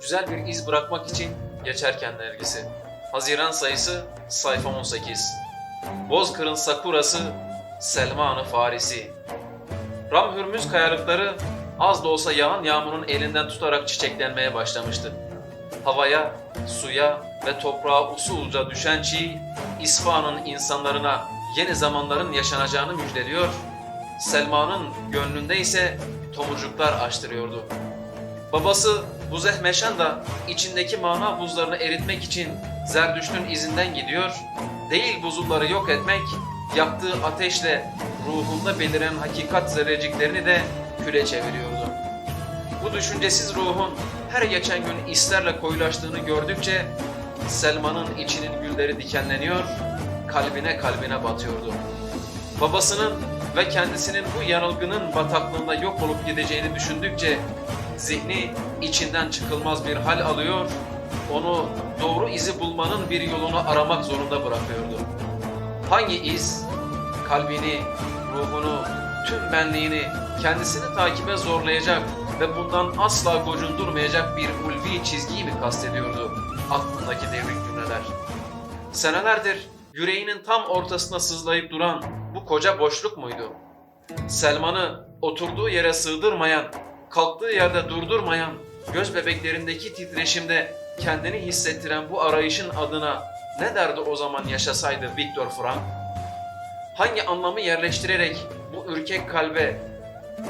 Güzel bir iz bırakmak için Geçerken dergisi. Haziran sayısı sayfa 18. Bozkır'ın Sakurası, Selman'ı Farisi. Ram Hürmüz kayalıkları az da olsa yağan yağmurun elinden tutarak çiçeklenmeye başlamıştı. Havaya, suya ve toprağa usulca düşen çiğ, İsfahan'ın insanlarına yeni zamanların yaşanacağını müjdeliyor, Selma'nın gönlünde ise tomurcuklar açtırıyordu. Babası Buzeh Meşan da içindeki mana buzlarını eritmek için Zerdüşt'ün izinden gidiyor, değil buzulları yok etmek, yaktığı ateşle ruhunda beliren hakikat zerreciklerini de küle çeviriyordu. Bu düşüncesiz ruhun her geçen gün islerle koyulaştığını gördükçe Selman'ın içinin gülleri dikenleniyor, kalbine kalbine batıyordu. Babasının ve kendisinin bu yanılgının bataklığında yok olup gideceğini düşündükçe zihni içinden çıkılmaz bir hal alıyor, onu doğru izi bulmanın bir yolunu aramak zorunda bırakıyordu. Hangi iz kalbini, ruhunu, tüm benliğini kendisini takibe zorlayacak ve bundan asla gocundurmayacak bir ulvi çizgiyi mi kastediyordu aklındaki devrik cümleler? Senelerdir yüreğinin tam ortasına sızlayıp duran bu koca boşluk muydu? Selman'ı oturduğu yere sığdırmayan, kalktığı yerde durdurmayan, göz bebeklerindeki titreşimde kendini hissettiren bu arayışın adına ne derdi o zaman yaşasaydı Viktor Frank? Hangi anlamı yerleştirerek bu ürkek kalbe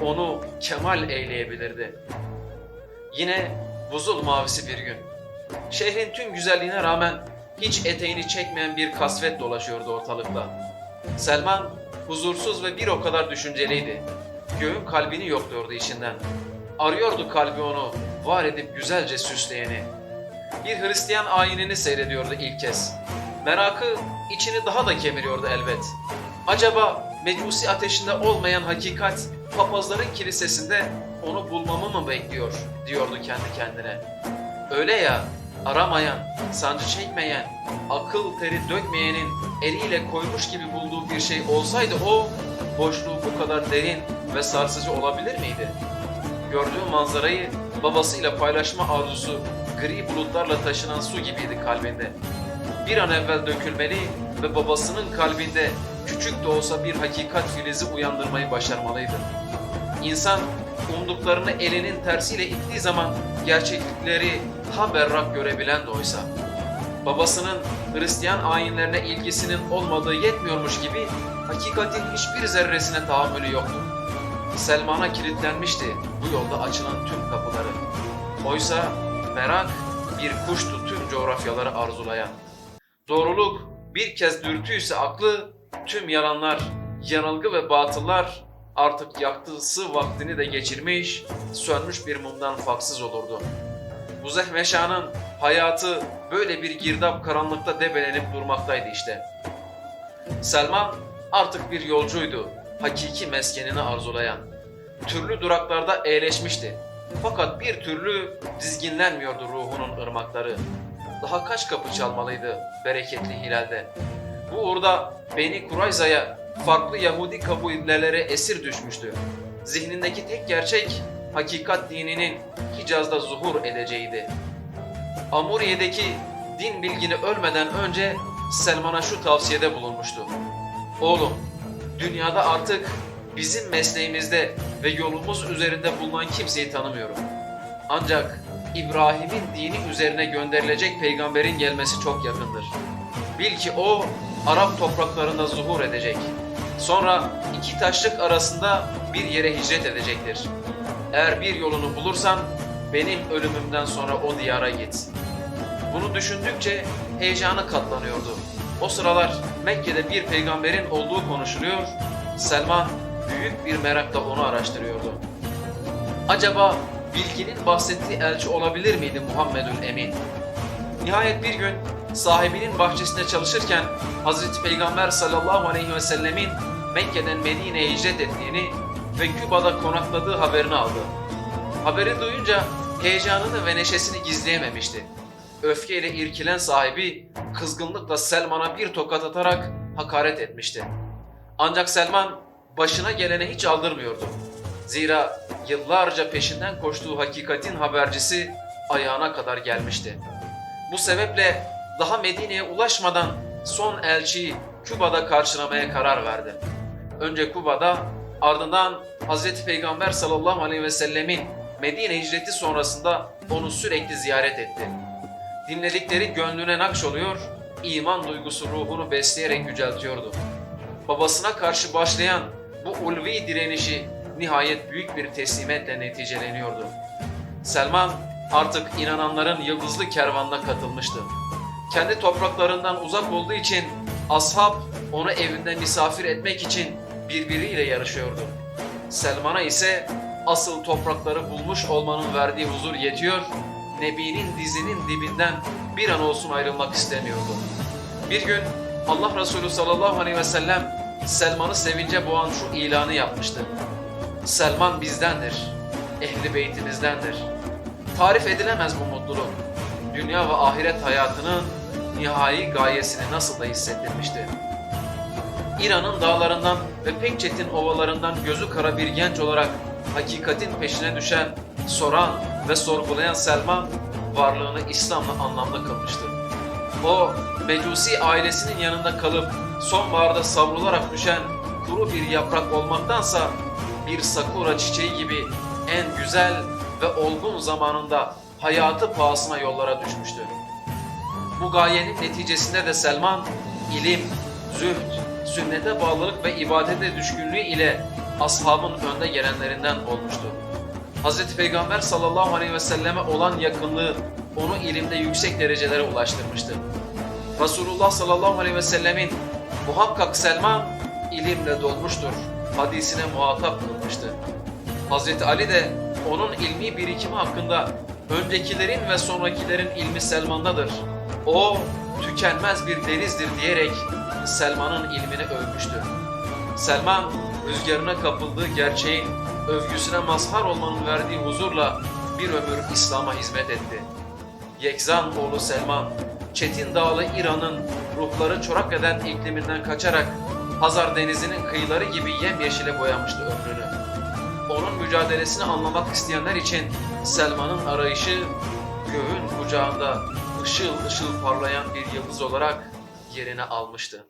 onu kemal eyleyebilirdi? Yine buzul mavisi bir gün. Şehrin tüm güzelliğine rağmen hiç eteğini çekmeyen bir kasvet dolaşıyordu ortalıkta. Selman huzursuz ve bir o kadar düşünceliydi. Göğün kalbini yokluyordu içinden. Arıyordu kalbi onu var edip güzelce süsleyeni. Bir Hristiyan ayinini seyrediyordu ilk kez. Merakı içini daha da kemiriyordu elbet. Acaba mecusi ateşinde olmayan hakikat papazların kilisesinde onu bulmamı mı bekliyor diyordu kendi kendine. Öyle ya aramayan, sancı çekmeyen, akıl teri dökmeyenin eliyle koymuş gibi bulduğu bir şey olsaydı o boşluğu bu kadar derin ve sarsıcı olabilir miydi? Gördüğü manzarayı babasıyla paylaşma arzusu gri bulutlarla taşınan su gibiydi kalbinde. Bir an evvel dökülmeli ve babasının kalbinde küçük de olsa bir hakikat filizi uyandırmayı başarmalıydı. İnsan umduklarını elinin tersiyle ittiği zaman gerçeklikleri ha berrak görebilen de oysa. Babasının Hristiyan ayinlerine ilgisinin olmadığı yetmiyormuş gibi hakikatin hiçbir zerresine tahammülü yoktu. Selman'a kilitlenmişti bu yolda açılan tüm kapıları. Oysa merak bir kuştu tüm coğrafyaları arzulayan. Doğruluk bir kez dürtüyse aklı tüm yalanlar, yanılgı ve batıllar artık yaktısı vaktini de geçirmiş, sönmüş bir mumdan farksız olurdu. Buzeh Meşa'nın hayatı böyle bir girdap karanlıkta debelenip durmaktaydı işte. Selman artık bir yolcuydu, hakiki meskenini arzulayan. Türlü duraklarda eğleşmişti. Fakat bir türlü dizginlenmiyordu ruhunun ırmakları. Daha kaç kapı çalmalıydı bereketli hilalde. Bu uğurda Beni Kurayza'ya farklı Yahudi kabilelere esir düşmüştü. Zihnindeki tek gerçek hakikat dininin Hicaz'da zuhur edeceğiydi. Amuriye'deki din bilgini ölmeden önce Selman'a şu tavsiyede bulunmuştu. Oğlum, dünyada artık bizim mesleğimizde ve yolumuz üzerinde bulunan kimseyi tanımıyorum. Ancak İbrahim'in dini üzerine gönderilecek peygamberin gelmesi çok yakındır. Bil ki o Arap topraklarında zuhur edecek. Sonra iki taşlık arasında bir yere hicret edecektir. Eğer bir yolunu bulursan benim ölümümden sonra o diyara git. Bunu düşündükçe heyecanı katlanıyordu. O sıralar Mekke'de bir peygamberin olduğu konuşuluyor. Selman büyük bir merakla onu araştırıyordu. Acaba bilginin bahsettiği elçi olabilir miydi Muhammedül Emin? Nihayet bir gün sahibinin bahçesinde çalışırken Hazreti Peygamber sallallahu aleyhi ve sellemin Mekke'den Medine'ye hicret ettiğini ve Küba'da konakladığı haberini aldı. Haberi duyunca heyecanını ve neşesini gizleyememişti. Öfkeyle irkilen sahibi kızgınlıkla Selman'a bir tokat atarak hakaret etmişti. Ancak Selman başına gelene hiç aldırmıyordu. Zira yıllarca peşinden koştuğu hakikatin habercisi ayağına kadar gelmişti. Bu sebeple daha Medine'ye ulaşmadan son elçiyi Küba'da karşılamaya karar verdi. Önce Küba'da ardından Hz. Peygamber sallallahu aleyhi ve sellemin Medine hicreti sonrasında onu sürekli ziyaret etti. Dinledikleri gönlüne nakş oluyor, iman duygusu ruhunu besleyerek yüceltiyordu. Babasına karşı başlayan bu ulvi direnişi nihayet büyük bir teslimiyetle neticeleniyordu. Selman artık inananların yıldızlı kervanına katılmıştı. Kendi topraklarından uzak olduğu için ashab onu evinde misafir etmek için birbiriyle yarışıyordu. Selman'a ise asıl toprakları bulmuş olmanın verdiği huzur yetiyor, Nebi'nin dizinin dibinden bir an olsun ayrılmak istemiyordu. Bir gün Allah Resulü sallallahu aleyhi ve sellem Selman'ı sevince boğan şu ilanı yapmıştı. Selman bizdendir, ehli beytimizdendir. Tarif edilemez bu mutluluk. Dünya ve ahiret hayatının nihai gayesini nasıl da hissettirmişti. İran'ın dağlarından ve pek çetin ovalarından gözü kara bir genç olarak hakikatin peşine düşen, soran ve sorgulayan Selman varlığını İslam'la anlamlı kılmıştı. O, Mecusi ailesinin yanında kalıp sonbaharda savrularak düşen kuru bir yaprak olmaktansa bir sakura çiçeği gibi en güzel ve olgun zamanında hayatı pahasına yollara düşmüştü. Bu gayenin neticesinde de Selman ilim, zühd, sünnete bağlılık ve ibadete düşkünlüğü ile ashabın önde gelenlerinden olmuştu. Hz. Peygamber sallallahu aleyhi ve selleme olan yakınlığı onu ilimde yüksek derecelere ulaştırmıştı. Resulullah sallallahu aleyhi ve sellemin muhakkak Selman ilimle dolmuştur hadisine muhatap kılmıştı. Hz. Ali de onun ilmi birikimi hakkında öncekilerin ve sonrakilerin ilmi Selman'dadır. O tükenmez bir denizdir diyerek Selman'ın ilmini övmüştü. Selman rüzgarına kapıldığı gerçeğin övgüsüne mazhar olmanın verdiği huzurla bir ömür İslam'a hizmet etti. Yekzan oğlu Selman, Çetin Dağlı İran'ın ruhları çorak eden ikliminden kaçarak Hazar Denizi'nin kıyıları gibi yemyeşile boyamıştı ömrünü. Onun mücadelesini anlamak isteyenler için Selman'ın arayışı göğün kucağında ışıl ışıl parlayan bir yıldız olarak yerini almıştı.